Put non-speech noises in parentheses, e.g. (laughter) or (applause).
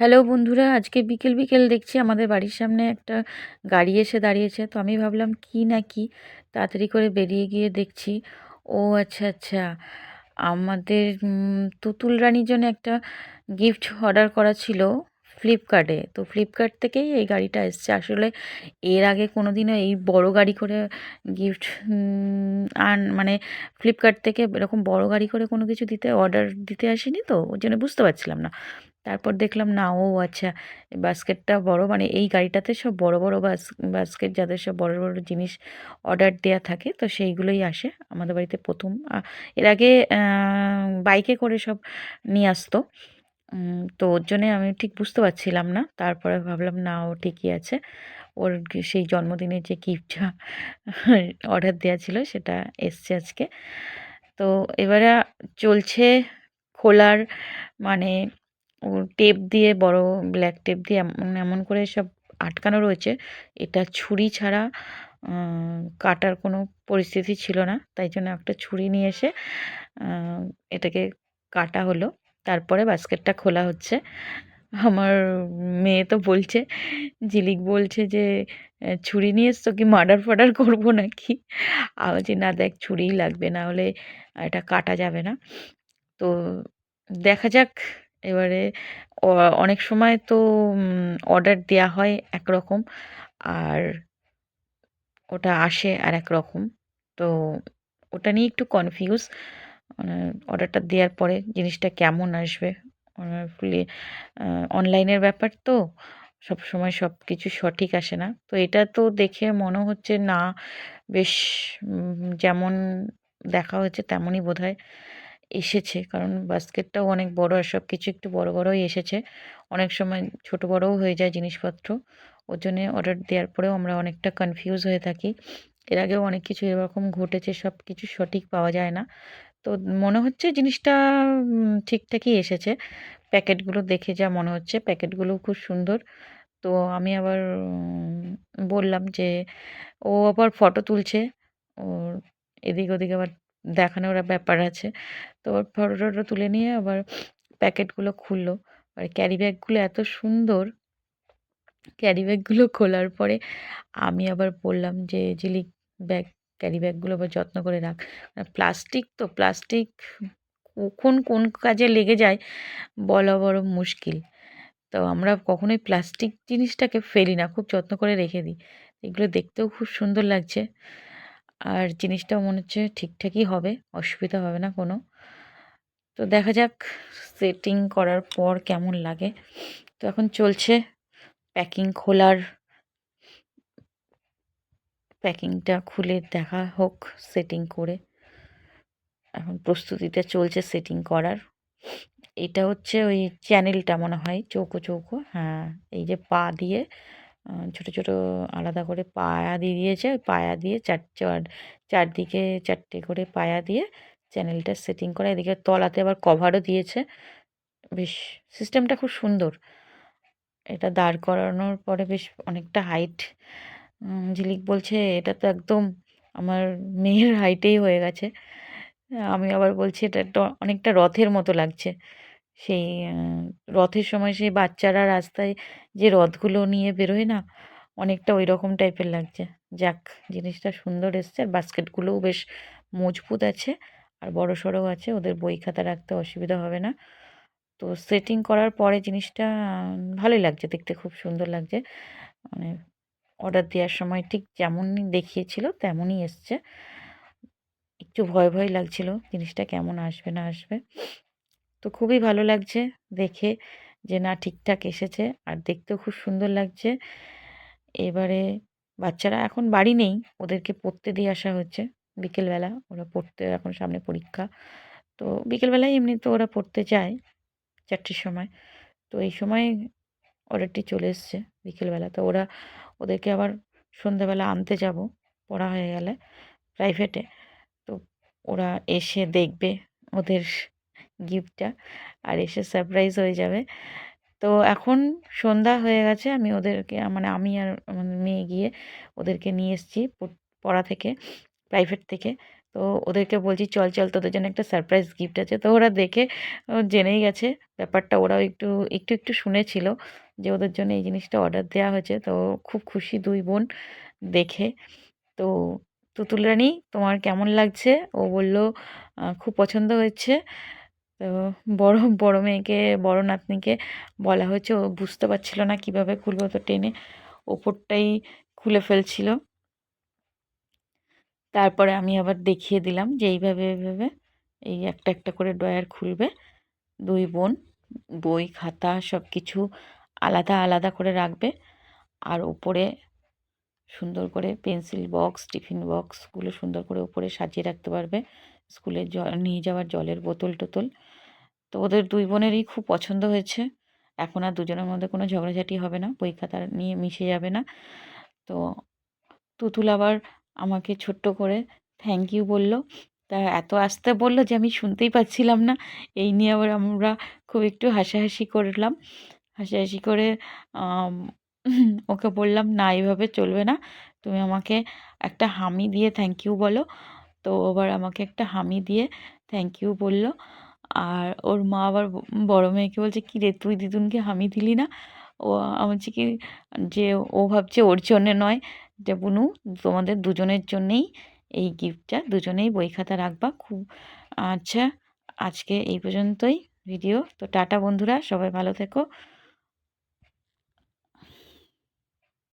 Hello বন্ধুরা, আজকে বিকেল বিকেল দেখছি আমাদের বাড়ির সামনে একটা গাড়ি এসে দাঁড়িয়েছে। তো আমি ভাবলাম, কি না কি? তাড়াতাড়ি করে বেরিয়ে গিয়ে দেখছি। ও আচ্ছা আচ্ছা। আমাদের তুতুল রানীর জন্য একটা গিফট অর্ডার করা ছিল ফ্লিপকার্টে। তো ফ্লিপকার্ট থেকেই এই গাড়িটা এসছে। আসলে এর আগে কোনো দিনও এই বড় গাড়ি করে গিফট আন মানে ফ্লিপকার্ট থেকে এরকম বড় গাড়ি করে কোনো কিছু দিতে, অর্ডার দিতে আসেনি তো? ওই জন্য বুঝতে পারছিলাম না। তারপর দেখলাম, না, ও আচ্ছা বাস্কেটটা বড় মানে এই গাড়িটাতে সব বড় বড় বাস, বাস্কেট যাদের সব বড় বড় জিনিস অর্ডার দেওয়া থাকে, তো সেইগুলোই আসে আমাদের বাড়িতে প্রথম। এর আগে বাইকে করে সব নিয়ে আসতো। তো ওর জন্যে আমি ঠিক বুঝতে পারছিলাম না। তারপরে ভাবলাম, না, ও ঠিকই আছে। ওর সেই জন্মদিনের যে গিফটটা (laughs) অর্ডার দেওয়া ছিল, সেটা এসছে আজকে। তো এবারে চলছে খোলার মানে টেপ দিয়ে, বড় ব্ল্যাক টেপ দিয়ে এমন এমন করে সব আটকানো রয়েছে। এটা ছুরি ছাড়া কাটার কোনো পরিস্থিতি ছিল না। তাই জন্য একটা ছুরি নিয়ে এসে এটাকে কাটা হলো। তারপরে বাস্কেটটা খোলা হচ্ছে। আমার মেয়ে তো বলছে ঝিলিক বলছে যে ছুরি নিয়ে এসছো কি? মার্ডার ফার্ডার করব নাকি? বলছি, না দেখ, ছুরিই লাগবে। না হলে এটা কাটা যাবে না। তো দেখা যাক এবারে অনেক সময় তো অর্ডার দেয়া হয় একরকম আর ওটা আসে আর এক রকম তো ওটা নিয়ে একটু কনফিউজ অর্ডারটা দেওয়ার পরে জিনিসটা কেমন আসবে? অনলাইনের ব্যাপার তো সব সময় সব কিছু সঠিক আসে না। তো এটা তো দেখে মনে হচ্ছে না, বেশ যেমন দেখা হয়েছে তেমনই বোধহয়। এসেছে। কারণ বাস্কেটটাও অনেক বড় আর সব কিছু একটু বড় বড়ই এসেছে। অনেক সময় ছোট বড়ও হয়ে যায় জিনিসপত্র। ওর জন্যে অর্ডার দেওয়ার পরেও আমরা অনেকটা কনফিউজ হয়ে থাকি। এর আগেও অনেক কিছু এরকম ঘটেছে সব কিছু সঠিক পাওয়া যায় না। তো মনে হচ্ছে জিনিসটা ঠিকঠাকই এসেছে। প্যাকেটগুলো দেখে যা মনে হচ্ছে, প্যাকেটগুলো খুব সুন্দর। তো আমি আবার বললাম যে, ও আবার ফটো তুলছে। ওর এদিক ওদিক আবার দেখানোর ব্যাপার আছে। তো ফটো টটো তুলে নিয়ে আবার প্যাকেটগুলো খুললো। আর ক্যারি ব্যাগগুলো এত সুন্দর, ক্যারি ব্যাগগুলো খোলার পরে আমি আবার বললাম যে ঝিলিক ব্যাগ, ক্যারি ব্যাগগুলো আবার যত্ন করে রাখ। প্লাস্টিক তো, প্লাস্টিক কখন কোন কাজে লেগে যায় বলা বড় মুশকিল। তো আমরা কখনোই প্লাস্টিক জিনিসটাকে ফেলি না, খুব যত্ন করে রেখে দিই। এগুলো দেখতেও খুব সুন্দর লাগছে। আর জিনিসটাও মনে হচ্ছে ঠিকঠাকই হবে, অসুবিধা হবে না কোনো। তো দেখা যাক সেটিং করার পর কেমন লাগে। তো এখন চলছে প্যাকিং খোলার প্যাকিংটা খুলে দেখা হোক সেটিং করে। এখন প্রস্তুতিটা চলছে সেটিং করার। এটা হচ্ছে ওই চ্যানেলটা মনে হয়, চৌকো চৌকো হ্যাঁ এই যে পা দিয়ে ছোট ছোট আলাদা করে পায়া দিয়ে দিয়েছে। পায়া দিয়ে চার চার, চারদিকে চারটে করে পায়া দিয়ে চ্যানেলটা সেটিং করা। এদিকে তলাতে আবার কভারও দিয়েছে। বেশ, সিস্টেমটা খুব সুন্দর। এটা দাঁড় করানোর পরে বেশ অনেকটা হাইট। ঝিলিক বলছে, এটা তো একদম আমার মেয়ের হাইটেই হয়ে গেছে। আমি আবার বলছি, এটা একটা অনেকটা রথের মতো লাগছে। সেই রথের সময় সেই বাচ্চারা রাস্তায় যে রথগুলো নিয়ে বেরোয় না, অনেকটা ওই রকম টাইপের লাগছে। যাক, জিনিসটা সুন্দর এসছে আর বাস্কেটগুলোও বেশ মজবুত আছে আর বড় সড়ো আছে, ওদের বই খাতা রাখতে অসুবিধা হবে না। তো সেটিং করার পরে জিনিসটা, ভালোই লাগছে, দেখতে খুব সুন্দর লাগছে। মানে অর্ডার দেওয়ার সময় ঠিক যেমনই দেখিয়েছিল, তেমনই এসছে। একটু ভয় ভয় লাগছিল, জিনিসটা কেমন আসবে না আসবে। তো খুবই ভালো লাগছে দেখে যে না ঠিকঠাক এসেছে আর দেখতেও খুব সুন্দর লাগছে। এবারে বাচ্চারা এখন বাড়ি নেই, ওদেরকে পড়তে দিয়ে আসা হচ্ছে। বিকেলবেলা ওরা পড়তে এখন সামনে পরীক্ষা। তো বিকেলবেলায় এমনি তো ওরা পড়তে যায় চারটের সময়। তো এই সময় অর্ডারটি চলে এসছে বিকেলবেলা। তো ওরা ওদেরকে আবার সন্ধ্যাবেলা আনতে যাব, পড়া হয়ে গেলে প্রাইভেটে। তো ওরা এসে দেখবে ওদের গিফটটা। আর এসে সারপ্রাইজ হয়ে যাবে। তো এখন সন্ধ্যা হয়ে গেছে, আমি ওদেরকে মানে আমি আর মেয়ে গিয়ে ওদেরকে নিয়ে এসেছি পড়া থেকে প্রাইভেট থেকে। তো ওদেরকে বলছি, চল চল, তোদের জন্য একটা সারপ্রাইজ গিফট আছে। তো ওরা দেখে জেনেই গেছে, ব্যাপারটা ওরাও একটু একটু একটু শুনেছিল যে ওদের জন্য এই জিনিসটা অর্ডার দেওয়া হয়েছে। তো খুব খুশি দুই বোন দেখে। তো তুতুল রানী, তোমার কেমন লাগছে? ও বলল খুব পছন্দ হয়েছে। তো বড় বড় মেয়েকে, বড় নাতনিকে বলা হয়েছে, ও বুঝতে পারছিল না কীভাবে খুলবো তো টেনে। ওপরটাই খুলে ফেলছিল। তারপরে আমি আবার দেখিয়ে দিলাম যে এইভাবে এইভাবে এই একটা একটা করে ড্রয়ার খুলবে। দুই বোন, বই, খাতা সব কিছু আলাদা আলাদা করে রাখবে। আর ওপরে সুন্দর করে পেন্সিল বক্স, টিফিন বক্সগুলো সুন্দর করে উপরে সাজিয়ে রাখতে পারবে। স্কুলে জল নিয়ে যাওয়ার জলের বোতল টোতল। তো ওদের দুই বোনেরই খুব পছন্দ হয়েছে। এখন আর দুজনের মধ্যে কোনো ঝগড়াঝাটি হবে না বই খাতা নিয়ে মিশে যাবে না। তো তুতুল আবার আমাকে ছোট্ট করে থ্যাংক ইউ বলল। তা এত আস্তে বলল যে আমি শুনতেই পাচ্ছিলাম না। এই নিয়ে আবার আমরা খুব একটু হাসাহাসি করলাম। হাসাহাসি করে ওকে বললাম, না এইভাবে চলবে না। তুমি আমাকে একটা হামি দিয়ে থ্যাংক ইউ বলো। তো আবার আমাকে একটা হামি দিয়ে থ্যাংক ইউ বলল। আর ওর মা আবার বড় মেয়েকে বলছে, কি রে, তুই দিদুনকে হামি দিলি না? ও আমি বলছি কি, যে ও ভাবছে ওর জন্যে নয়, যে বুনু, তোমাদের দুজনের জন্যেই এই গিফটটা, দুজনেই বই খাতা রাখবা। খুব আচ্ছা আজকে এই পর্যন্তই ভিডিও। তো টাটা বন্ধুরা, সবাই ভালো থেকো।